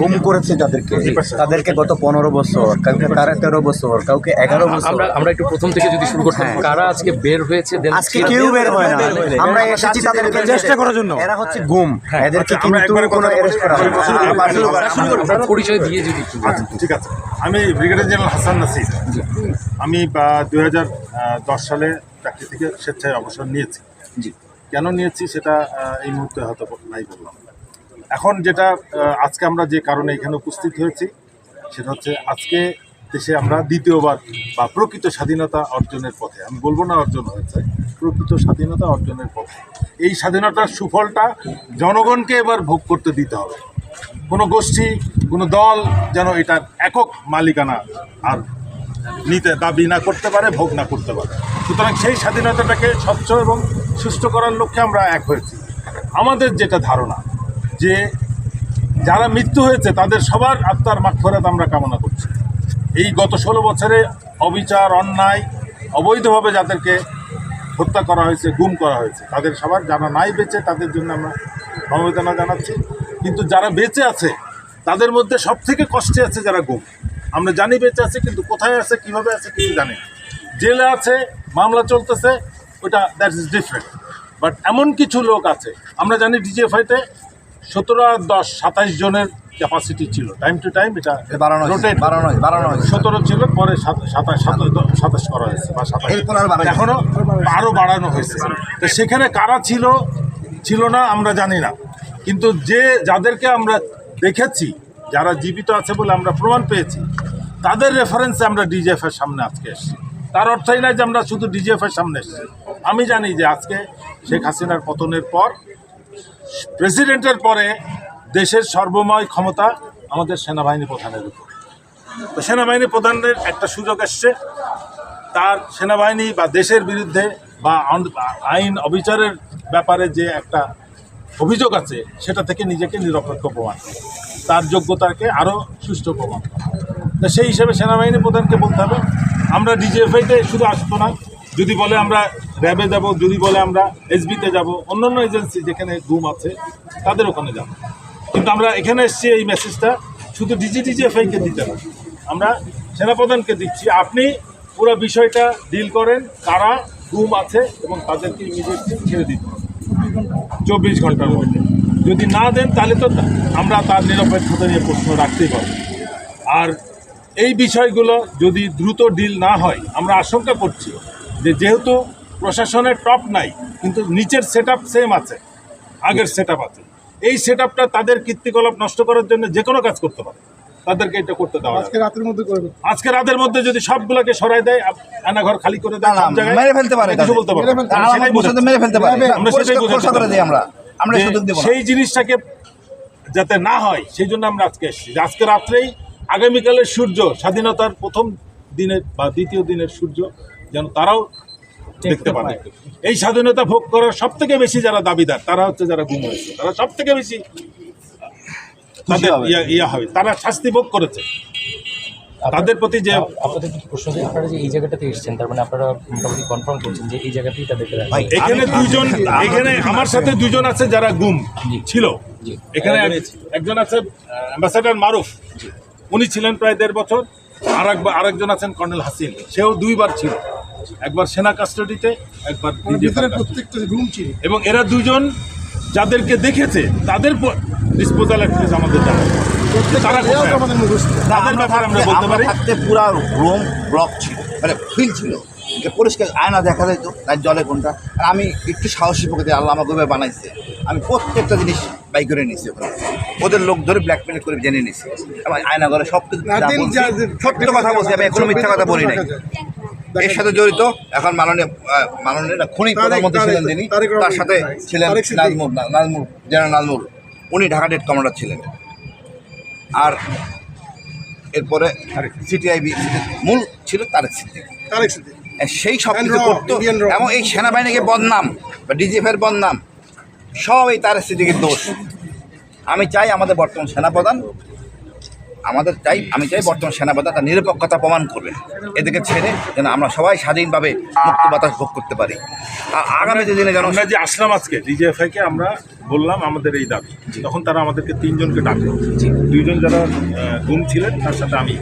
গুম করেছে যাদেরকে তাদেরকে গত পনেরো বছর কাউকে তারা তেরো বছর কাউকে এগারো বছর। আমরা আমরা একটু প্রথম থেকে যদি শুরু করতাম হ্যাঁ। কারা আজকে বের হয়েছে আজকে কেউ বের হয় না। আমরা এসেছি তাদেরকে চেষ্টা করার জন্য। এরা হচ্ছে গুম। এদেরকে কিন্তু কোনো অ্যারেস্ট করা হয়। আপনার পরিচয় দিয়ে যদি। আচ্ছা ঠিক আছে। আমি ব্রিগেডিয়ার জেনারেল হাসান নাসির আমি দুই হাজার দশ সালে চাকরি থেকে স্বেচ্ছায় অবসর নিয়েছি। জি। কেন নিয়েছি সেটা এই মুহূর্তে হয়তো নাই বললাম। এখন যেটা আজকে আমরা যে কারণে এখানে উপস্থিত হয়েছি, সেটা হচ্ছে আজকে দেশে আমরা দ্বিতীয়বার বা প্রকৃত স্বাধীনতা অর্জনের পথে, আমি বলব না অর্জন হয়েছে, প্রকৃত স্বাধীনতা অর্জনের পথে। এই স্বাধীনতার সুফলটা জনগণকে এবার ভোগ করতে দিতে হবে। কোনো গোষ্ঠী, কোনো দল যেন এটার একক মালিকানা আর নিতে দাবি না করতে পারে, ভোগ না করতে পারে। সুতরাং সেই স্বাধীনতাটাকে স্বচ্ছ এবং সুষ্ঠু করার লক্ষ্যে আমরা এক হয়েছি। আমাদের যেটা ধারণা যে যারা মৃত্যু হয়েছে, তাদের সবার আত্মার মাগফেরাত আমরা কামনা করছি। এই গত ষোলো বছরে অবিচার, অন্যায়, অবৈধভাবে যাদেরকে হত্যা করা হয়েছে, গুম করা হয়েছে, তাদের সবার যারা নাই বেঁচে, তাদের জন্য আমরা সমবেদনা জানাচ্ছি। কিন্তু যারা বেঁচে আছে, তাদের মধ্যে সব থেকে কষ্টে আছে যারা গুম। আমরা জানি বেঁচে আছে, কিন্তু কোথায় আছে, কীভাবে আছে, কিছু জানি জেলে আছে, মামলা চলতেছে, ওটা দ্যাট ইজ ডিফারেন্ট বাট এমন কিছু লোক আছে, আমরা জানি ডিজিএফআইতে সতেরো আর দশ সাতাইশ জনের ক্যাপাসিটি ছিল। টাইম টু টাইম এটা বাড়ানো rotate বাড়ানো বাড়ানো। সতেরো ছিল পরে সাত- সাতাশ সাতাশ করা হয়েছে বা সাতাশ এরপর আর বাড়ানো এখনও আরও বাড়ানো হয়েছে। তো সেখানে কারা ছিল? ছিল না আমরা জানি না। কিন্তু যে যাদেরকে আমরা দেখেছি যারা জীবিত আছে বলে আমরা প্রমাণ পেয়েছি তাদের রেফারেন্সে আমরা ডিজিএফ এর সামনে আজকে এসেছি। তার অর্থই নাই যে আমরা শুধু ডিজিএফ এর সামনে এসেছি। আমি জানি যে আজকে শেখ হাসিনার পতনের পর প্রেসিডেন্টের পরে দেশের সর্বময় ক্ষমতা আমাদের সেনাবাহিনী প্রধানের উপর। তো সেনাবাহিনী প্রধানের একটা সুযোগ এসছে। তার সেনাবাহিনী বা দেশের বিরুদ্ধে বা আইন অবিচারের ব্যাপারে যে একটা অভিযোগ আছে, সেটা থেকে নিজেকে নিরপেক্ষ প্রমাণ। তার যোগ্যতাকে আরও সুষ্ঠু প্রমাণ। তো সেই হিসেবে সেনাবাহিনী প্রধানকে বলতে হবে, আমরা ডিজিএফআইতে শুধু আসতো না। যদি বলে আমরা র্যাবে যাব, যদি বলে আমরা এসবিতে যাব, অন্যান্য এজেন্সি যেখানে গুম আছে, তাদের ওখানে যাব। কিন্তু আমরা এখানে এসেছি এই মেসেজটা শুধু ডিজি ডিজিএফআইকে দিতে না আমরা সেনাপ্রধানকে দিচ্ছি, আপনি পুরো বিষয়টা ডিল করেন, কারা গুম আছে এবং তাদেরকে ইমিডিয়েটলি ছেড়ে দিতে চব্বিশ ঘণ্টার মধ্যে। যদি না দেন, তাহলে তো আমরা তার নিরপেক্ষতা নিয়ে প্রশ্ন রাখতেই পারব। আর এই বিষয়গুলো যদি দ্রুত ডিল না হয়, আমরা আশঙ্কা করছি যে যেহেতু প্রশাসনের টপ নাই কিন্তু নিচের সেট সেম আছে আগের সেট আছে। এই সেট তাদের কীর্তিকলাপ নষ্ট করার জন্য যে কোনো কাজ করতে পারে। তাদেরকে এটা করতে দেওয়া আজকে রাতের মধ্যে আজকে রাতের মধ্যে যদি সবগুলোকে সরাই দেয় আনা ঘর খালি করে দেয় সব জায়গায়, মেরে ফেলতে পারে কিছু বলতে বোঝাতে মেরে ফেলতে পারে। আমরা সেটাই বোঝাতে করে দিই আমরা। আমরা সুযোগ দেব সেই জিনিসটাকে যাতে না হয় সেই জন্য আমরা আজকে এসেছি। আজকে রাত্রেই আগামীকালের সূর্য স্বাধীনতার প্রথম দিনের বা দ্বিতীয় দিনের সূর্য যেন তারাও দেখতে পান এই স্বাধীনতা ভোগ করার সব থেকে বেশি যারা দাবিদার তারা হচ্ছে যারা গুম হয়েছে। তারা সব থেকে বেশি তাদের ইয়া হবে। তারা শাস্তি ভোগ করেছে। তাদের প্রতি যে আপনাদের প্রশ্ন যে আপনারা যে এই জায়গাটাতে এসেছেন তার মানে আপনারা মোটামুটি কনফার্ম করছেন যে এই জায়গাতেই তাদেরকে এখানে দুজন এখানে আমার সাথে দুজন আছে যারা গুম ছিল। এখানে এক- একজন আছে অ্যাম্বাসাডার মারুফ। উনি ছিলেন প্রায় দেড় বছর। আর আরেকজন আছেন কর্নেল হাসিন। সেও দুইবার ছিল। একবার সেনা কাস্টডিতে একবার ভিতরে প্রত্যেকটা রুম ছিল এবং এরা দুজন যাদেরকে দেখেছে তাদের ডিসপোজাল অ্যাটলিস্ট আমাদের জানা তারা কোথায়? তাদের ব্যাপারে আমরা বলতে পারি। থাকতে পুরো রুম ব্লক ছিল মানে ফিল ছিল। যে পরিষ্কার আয়না দেখা যেত তার জলে কোনটা। আর আমি একটু সাহসী প্রকৃতি আল্লাহ আমাকে ওইভাবে বানাইছে। আমি প্রত্যেকটা জিনিস বাই করে নিয়েছি ওখানে। ওদের লোক ধরে ব্ল্যাকমেল করে জেনে নিয়েছি। আমার আয়না ঘরে সব কিছু সত্য কথা বলছি আমি কোনো মিথ্যা কথা বলি নাই। এর সাথে জড়িত এখন মাননীয় মাননীয় না, প্রধানমন্ত্রী ছিলেন তিনি তার সাথে ছিলেন জেনারেল উনি ঢাকা ডেট কমান্ডার ছিলেন। আর এরপরে সিটিআইবি মূল ছিল তারেক সিদ্দিক। সেই সব কিছু করতো। এবং এই সেনাবাহিনীকে বদনাম বা ডিজিএফের বদনাম সব এই তারেক সিদ্দিকের দোষ। আমি চাই আমাদের বর্তমান সেনাপ্রধান আমাদের চাই আমি চাই বর্তমান সেনাবাহিনী তার নিরপেক্ষতা প্রমাণ করবে। এদেরকে ছেড়ে যেন আমরা সবাই স্বাধীনভাবে মুক্ত বাতাস ভোগ করতে পারি। আর আগামী যে দিনে যেন আমরা যে আসলাম আজকে ডিজিএফআই কে আমরা বললাম আমাদের এই দাবি। তখন তারা আমাদেরকে তিনজনকে ডাকলো। দুইজন যারা গুম ছিলেন তার সাথে আমি।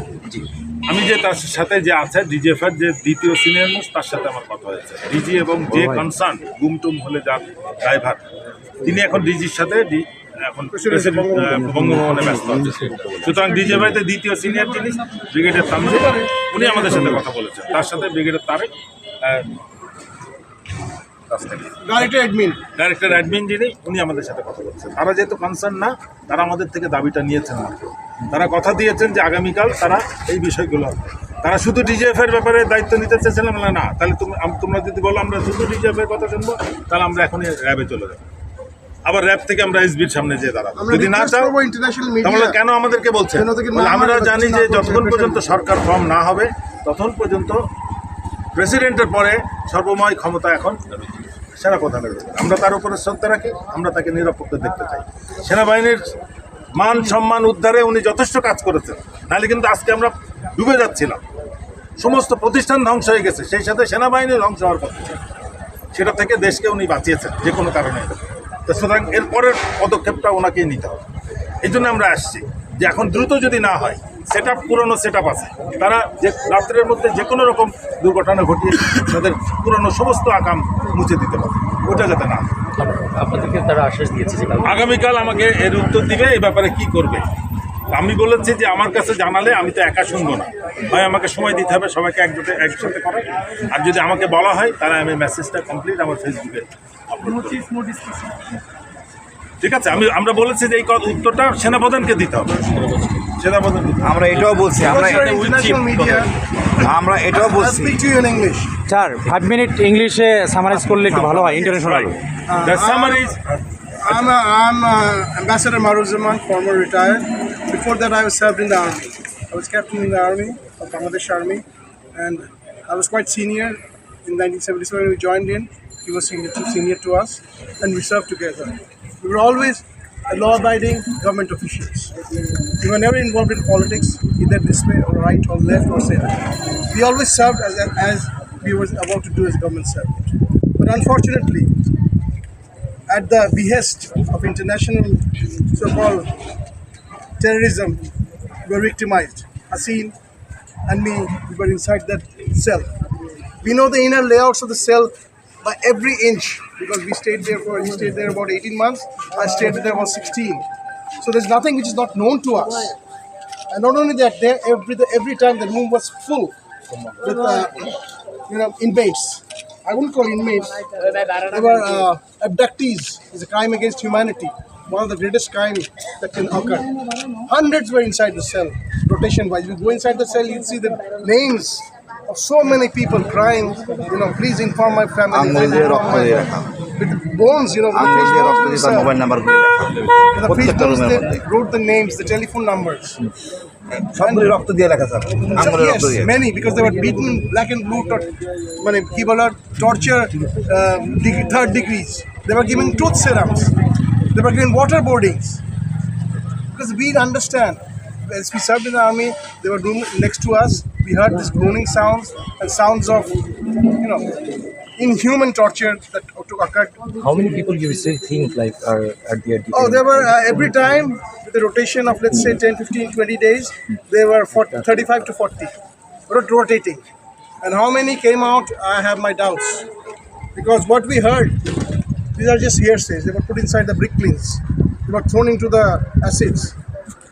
আমি যে তার সাথে যে আছে ডিজিএফআর যে দ্বিতীয় সিনিয়র মোস্ট তার সাথে আমার কথা হয়েছে। ডিজি এবং যে কনসার্ন গুম টুম হলে যার ড্রাইভার তিনি এখন ডিজির সাথে ডি- এখন বঙ্গভবনে ব্যস্ত আছে। সুতরাং ডিজিএফআইতে দ্বিতীয় সিনিয়র যিনি ব্রিগেডের তামজিদ উনি আমাদের সাথে কথা বলেছেন। তার সাথে ব্রিগেডের Tarek director admin director admin যিনি উনি আমাদের সাথে কথা বলছেন। তারা যেহেতু কনসার্ন না তারা আমাদের থেকে দাবিটা নিয়েছেন মাত্র। তারা কথা দিয়েছেন যে আগামীকাল তারা এই বিষয়গুলো তারা শুধু ডিজিএফ এর ব্যাপারে দায়িত্ব নিতে চেয়েছিলাম না না। তাহলে তুমি তোমরা যদি বলো আমরা শুধু ডিজিএফ এর কথা শুনব তাহলে আমরা এখনই র্যাবে চলে যাব। আবার র্যাব থেকে আমরা এসবির সামনে যেয়ে দাঁড়াবো। যদি না চাও তাহলে কেন আমাদেরকে বলছে আমরা জানি যে যতক্ষণ পর্যন্ত সরকার ফর্ম না হবে ততক্ষণ পর্যন্ত প্রেসিডেন্টের পরে সর্বময় ক্ষমতা এখন সেনাপ্রধানের। আমরা তার উপরে শ্রদ্ধা রাখি আমরা তাকে নিরপেক্ষ দেখতে চাই। সেনাবাহিনীর মান সম্মান উদ্ধারে উনি যথেষ্ট কাজ করেছেন। নাহলে কিন্তু আজকে আমরা ডুবে যাচ্ছিলাম। সমস্ত প্রতিষ্ঠান ধ্বংস হয়ে গেছে সেই সাথে সেনাবাহিনী ধ্বংস হওয়ার কথা। সেটা থেকে দেশকে উনি বাঁচিয়েছেন যে কোনো কারণে। তো সুতরাং এরপরের পদক্ষেপটা ওনাকেই নিতে হবে। এই জন্য আমরা আসছি যে এখন দ্রুত যদি না হয় সেট আপ পুরনো সেট আপ আছে। তারা যে রাত্রের মধ্যে যে কোনো রকম দুর্ঘটনা ঘটিয়ে তাদের পুরনো সমস্ত আকাম মুছে দিতে পারে। ওটা যাতে না আপনাদেরকে তারা আশ্বাস দিয়েছে আগামীকাল আমাকে এর উত্তর দিবে এই ব্যাপারে কি করবে। আমি বলেছি যে আমার কাছে জানালে আমি তো একা শুনব না। হয় আমাকে সময় দিতে হবে সবাইকে একসাথে একসাথে করে আর যদি আমাকে বলা হয় তাহলে আমি মেসেজটা কমপ্লিট আমার ফেসবুকে ঠিক আছে? আমি আমরা বলেছি যে এই উত্তরটা সেনাপ্রধানকে দিতে হবে। সেনাপ্রধানকে আমরা এটাও বলছি আমরা আমরা এটাও বলছি। স্যার ফাইভ মিনিট ইংলিশে সামারাইজ করলে একটু ভালো হয় international summary is I'm, uh, I'm uh, Ambassador Maruf Zaman, former retired. Before that, I was served in the army. I was captain in the army of Bangladesh Army, and I was quite senior. In 1977, when we joined in. He was senior to, senior to us, and we served together. We were always law-abiding government officials. We were never involved in politics, either this way or right or left or center. We always served as, as we were about to do as government servant. But unfortunately, at the behest of international so-called terrorism, we were victimized. Haseen and me, we were inside that cell. We know the inner layouts of the cell by every inch because we stayed there for he stayed there about 18 months. I stayed there about 16. So there's nothing which is not known to us. And not only that, there every every time the room was full with uh, you know inmates. I wouldn't call inmates. They were uh, abductees. It's a crime against humanity. One of the greatest crimes that can occur. Hundreds were inside the cell, rotation wise. You go inside the cell, you see the names of so many people crying. You know, please inform my family আঙ্গুল দিয়ে রক্ত দিয়ে রাখা With bones, you know, with the আঙ্গুল face দিয়ে রক্ত bones দিয়ে in the তার cell. মোবাইল নাম্বারগুলি লেখা With the face প্রত্যেকটা bones, রুমের they মধ্যে wrote the names, the telephone numbers. সবগুলি রক্ত দিয়ে লেখা স্যার So, আঙ্গুলে yes, রক্ত দিয়ে many because they were beaten black and blue, tor- মানে কি বলার torture uh, deg- third degrees. They were given tooth serums. They were given waterboardings. Because we understand. As we served in the army, they were doing next to us. We heard these groaning sounds and sounds of, you know, inhuman torture that occurred How many people you still think like are at the end? Oh, there were uh, every time with the rotation of let's say 10, 15, 20 days, there were 40, 35 to 40 rot- rotating. And how many came out, I have my doubts. Because what we heard, these are just hearsays. They were put inside the brick kilns, they were thrown into the acids.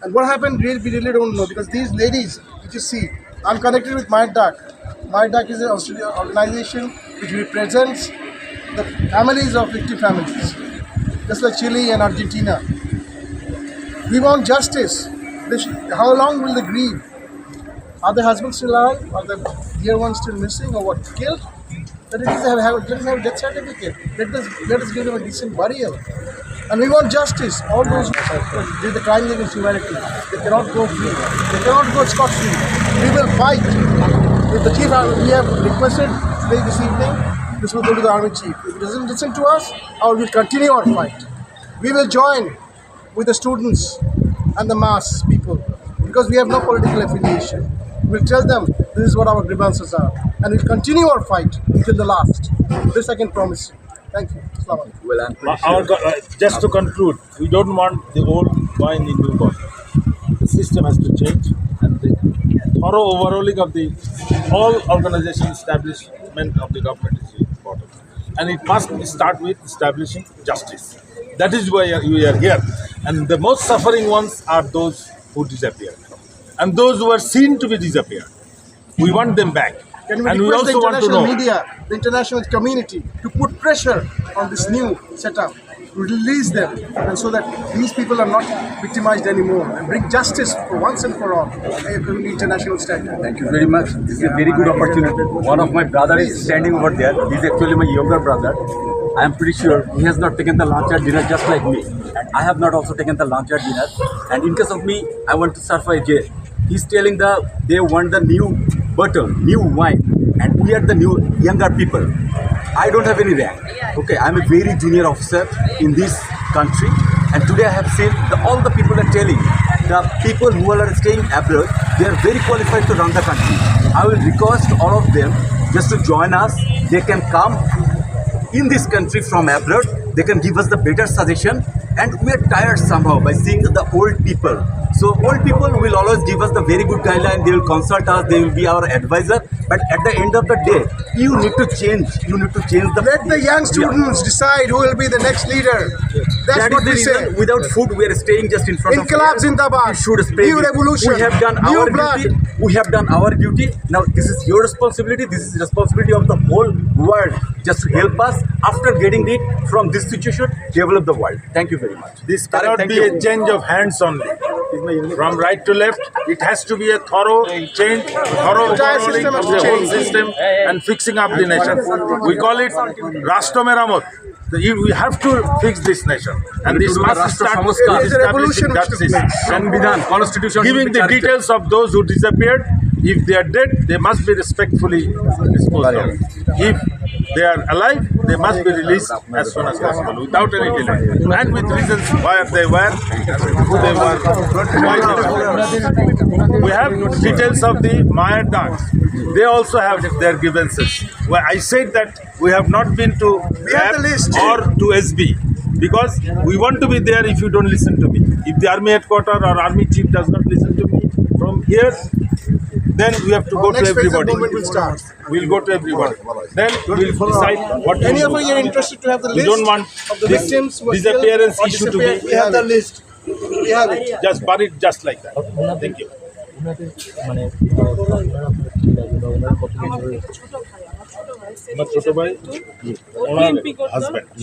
And what happened, really, we really don't know. Because these ladies, you see, I'm connected with MyDuck. MyDuck is an Australian organization which represents the families of victim families just like Chile and Argentina. We want justice. How long will they grieve? Are the husbands still alive? Are the dear ones still missing or what? Killed? Let us have, have, let us have a death certificate. Let us, let us give them a decent burial. And we want justice. All those who did the crime against humanity, they cannot go free. They cannot go scot free. We will fight. With the chief, uh, we have requested today this evening, this will go to the army chief. If he doesn't listen to us, or we'll continue our fight. We will join with the students and the mass people because we have no political affiliation. We'll tell them this is what our grievances are, and we'll continue our fight until the last. This I can promise you. Thank you. Assalamu alaikum. Our, uh, just to conclude, we don't want the old wine in new bottle. The system has to change, and the thorough overhauling of the all organization establishment of the government is important. And it must start with establishing justice. That is why we are here. And the most suffering ones are those who disappeared, and those who are seen to be disappeared. We want them back. Can we and we request the also want to international know. media, the international community, to put pressure on this new setup, release them, and so that these people are not victimized anymore, and bring justice for once and for all in the international standard. Thank you very much. This is a very good opportunity. One of my brother is standing over there. He's actually my younger brother. I am pretty sure he has not taken the lunch or dinner just like me. And I have not also taken the lunch or dinner. And in case of me, I want to surf a jail. He's telling the they want the new bottle, new wine, and we are the new younger people. I don't have any rank. Okay, I'm a very junior officer in this country, and today I have seen the, all the people are telling the people who are staying abroad, they are very qualified to run the country. I will request all of them just to join us. They can come in this country from abroad. They can give us the better suggestion. And we are tired somehow by seeing the old people. So old people will always give us the very good guideline. They will consult us. They will be our advisor. But at the end of the day, you need to change. You need to change the. Let the young students decide who will be the next leader. That's That is what the we say. reason. Without food, we are staying just in front Inqilab of. Zindabad. We should spread New it. revolution. We have done New our blood. duty. We have done our duty. Now this is your responsibility. This is responsibility of the whole world. Just to help us after getting it from this situation, develop the world. Thank you very much. This cannot thank be you. a change of hands only. From right to left, it has to be a thorough change, thorough Entire overhauling system of to the whole change. system and fixing up the nation. We call it Rashtra Meramot. You- We have to fix this nation, and this to do the must start Samskar. with It is a revolution establishing which took justice. place. Sanvidhan, constitution. Giving the details of those who disappeared. If they are dead, they must be respectfully disposed of. If they are alive, they must be released as soon as possible, without any delay, and with reasons why they were, who they were, why they were. We have details of the Maya dance. They also have their grievances. Well, I said that we have not been to list. or to SB because we want to be there if you don't listen to me. If the army headquarters or army chief does not listen to me from here, then we have to go to everybody. will start. We'll go to everybody. Then we'll decide what Any of you are interested to have the We don't want of the victims who are disappearance killed or issue to be- disappeared? We have the list. We have it. Just bury it just like that. Thank you. মানে আমার ছোট ভাই ওনার।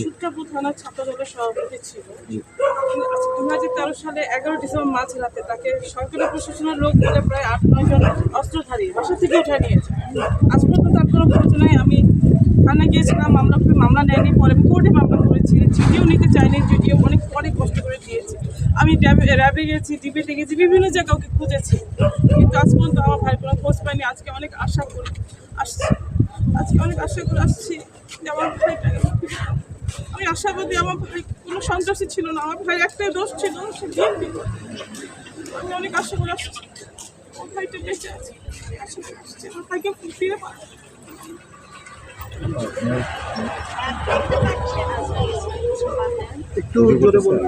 সূত্রপুর থানার ছাত্রদলের সভাপতি ছিল। দু হাজার তেরো সালে এগারো ডিসেম্বর মাঝরাতে তাকে সরকারি প্রশাসনের লোক বলে প্রায় আট নয় জন অস্ত্রধারী বাসা থেকে উঠে নিয়েছে। আজ পর্যন্ত তার কোনো খোঁজ নাই আমি থানায় গিয়েছিলাম মামলা করে মামলা নেয়নি পরে কোর্টে মামলা করেছি জিডিও নিতে চাইনি জিডিও অনেক পরে কষ্ট করে দিয়েছি। আমি র্যাবে গেছি ডিবিতে গেছি বিভিন্ন জায়গায় ওকে খুঁজেছি। কিন্তু আজ পর্যন্ত আমার ভাই কোনো খোঁজ পাইনি আজকে অনেক আশা করি আসছি আজকে অনেক আশা করে আসছি যে আমার ভাইটা আমি আশাবাদী আমার ভাই কোনো সন্ত্রাসী ছিল না আমার ভাই একটাই দোষ ছিল সে বিএনপি আমি অনেক আশা করে আসছি আমার ভাইটা বেঁচে আছে আশা করে আসছি আমার ভাইকে ফিরে পাবো একটু জোরে বলুন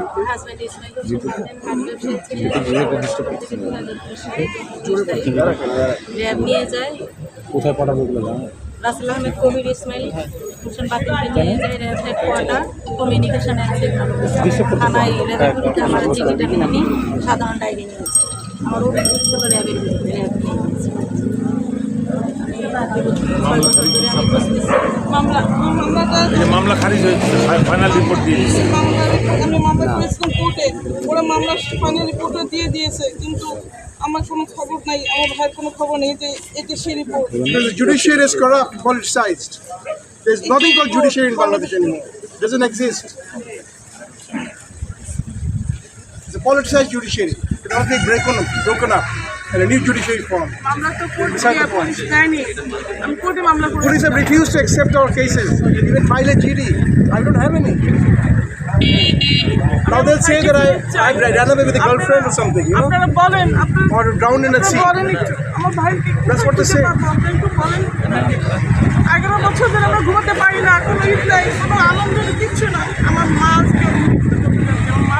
কোথায় পড়াবো ওগুলো জানো রাসেল আহমেদ কবির ইসমাইল হোসেন পাঠানকে নিয়ে যায় র্যাব হেডকোয়ার্টার কমিউনিকেশন থানায় র্যাবের বিরুদ্ধে আমার নিয়ে সাধারণ ডায়েরি নিয়েছে। আমার অভিযোগ ছিল র্যাবের বিরুদ্ধে র্যাব নিয়ে নিয়েছে মামলা খারিজ হয়েছে ফাইনাল রিপোর্ট দিয়ে দিচ্ছে মামলা আমি মামলা করেছিলাম কোর্টে ওরা মামলা ফাইনাল রিপোর্টটা দিয়ে দিয়েছে কিন্তু আমার কোনো খবর নাই আমার ভাইয়ের কোনো খবর নেই যে এটা সে report judiciary is corrupt, politicized. There's nothing called judiciary in Bangladesh anymore. It doesn't exist. It's a politicized judiciary. It must be broken up, broken up and a new judiciary formed. মামলা তো point. দেয়নি আমি কোর্টে মামলা Police have refused to accept our cases, even file a GD. I don't have any. Now they'll say that I, I ran away with a girlfriend or something, you know, or drowned in a sea. That's what they say. এগারো বছর ধরে আমরা ঘুমাতে পারি না কোনো ঈদ নাই কোনো আনন্দ কিচ্ছু না আমার মা আজকে আমার মা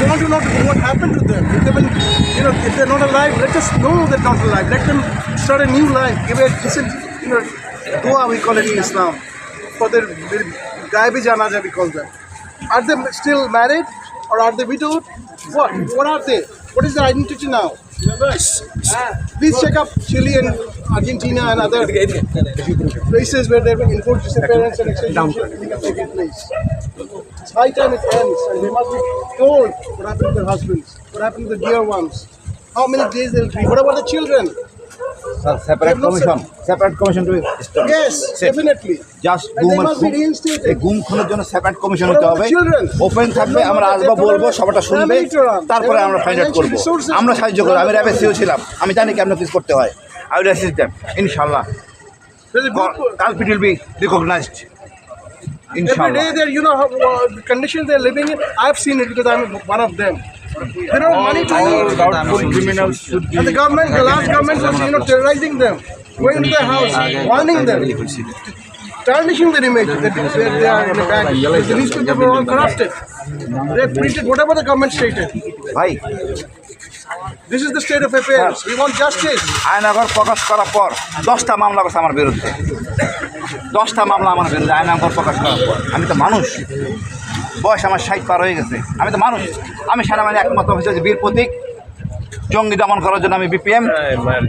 We want to know what happened to them. If they've been, you know, if they're not alive, let us know they're not alive. Let them start a new life. Give a decent, you know, dua we call it in Islam. For their, their gaibi janaza we call that. Are they still married or are they widowed? What? What are they? What is their identity now? Please check up Chile and Argentina and other places where there have been enforced disappearance and extradition taking place. It's high time it ends, and they must be told what happened to their husbands, what happened to the dear ones, how many days they'll be. What about the children? Separate commission separate commission too Yes, definitely. Just And গুম they আর must খুন be reinstated. এই গুম খুনের জন্য separate commission হতে হবে? Open থাকবে আমরা আসব বলব সবাটা শুনবে তারপরে আমরা ফাইন্ড আউট করব আমরা সাহায্য করব আমি র্যাবে সিও ছিলাম আমি জানি কেমন কিছু করতে হয় আই উইল অ্যাসিস্ট দেম ইনশাল্লাহ. Culprit will be recognised Every ইনশাল্লাহ day, they're, you know, how, uh, the conditions they're living in. I've seen it because I'm one of them. They don't have money to eat. criminals should And the government, the last government was, you know, terrorizing them, going to their house, warning them, tarnishing their image that they, they are in a bad. The newspapers were all corrupted. They printed whatever the government stated. ভাই This is the state of affairs. We want justice. Aynaghar প্রকাশ করার পর দশটা মামলা করছে আমার বিরুদ্ধে দশটা মামলা আমার বিরুদ্ধে আয়নাগর প্রকাশ করার পর আমি তো মানুষ বয়স আমার ষাট পার হয়ে গেছে। আমি তো মানুষ। আমি সারা সেনাবাহিনী একমাত্র অফিসার বীর প্রতীক। জঙ্গি দমন করার জন্য আমি বিপিএম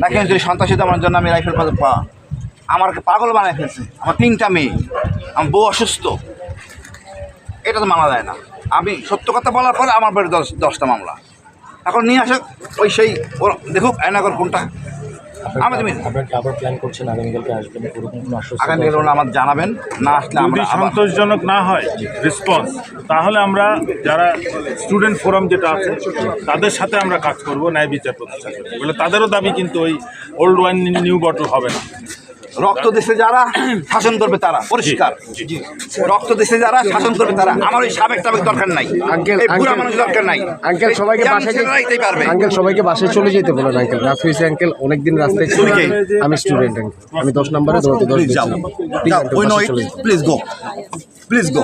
নাকি যদি সন্ত্রাসী দমনের জন্য আমি রাইফেল পাওয়া আমাকে পাগল বানায় ফেলছে। আমার তিনটা মেয়ে। আমার বউ অসুস্থ। এটা তো মানা যায় না। আমি সত্য কথা বলার পরে আমার বাড়ি দশ দশটা মামলা। এখন নিয়ে আসে ওই সেই দেখুক আয়নাগর কোনটা। আমি তুমি আবার প্ল্যান করছেন? আগামীকালকে আসবেন এরকম কোনো আশ্বস্ত আগামী দিনে আমার জানাবেন না আসলে যদি সন্তোষজনক না হয় রেসপন্স তাহলে আমরা যারা স্টুডেন্ট ফোরাম যেটা আছে তাদের সাথে আমরা কাজ করব ন্যায় বিচার প্রতিষ্ঠা করব। বলে তাদেরও দাবি কিন্তু ওই ওল্ড ওয়াইন নিউ বটল হবে না। রক্ত দেশে যারা শাসন করবে তারা। পরিষ্কার। রক্ত দেশে যারা শাসন করবে তারা। আমার ওই সাবেক টাবেক দরকার নাই। আঙ্কেল, এই মানুষ দরকার নাই। আঙ্কেল সবাইকে এই বাসায় ছেলেরা পারবে। আঙ্কেল সবাইকে বাসায় চলে যেতে বলেন আঙ্কেল। রাত হয়েছে আঙ্কেল অনেকদিন রাস্তায়। আমি স্টুডেন্ট আমি দশ নম্বরে দৌড়াতে দশ যাও। ওই গো প্লিজ গো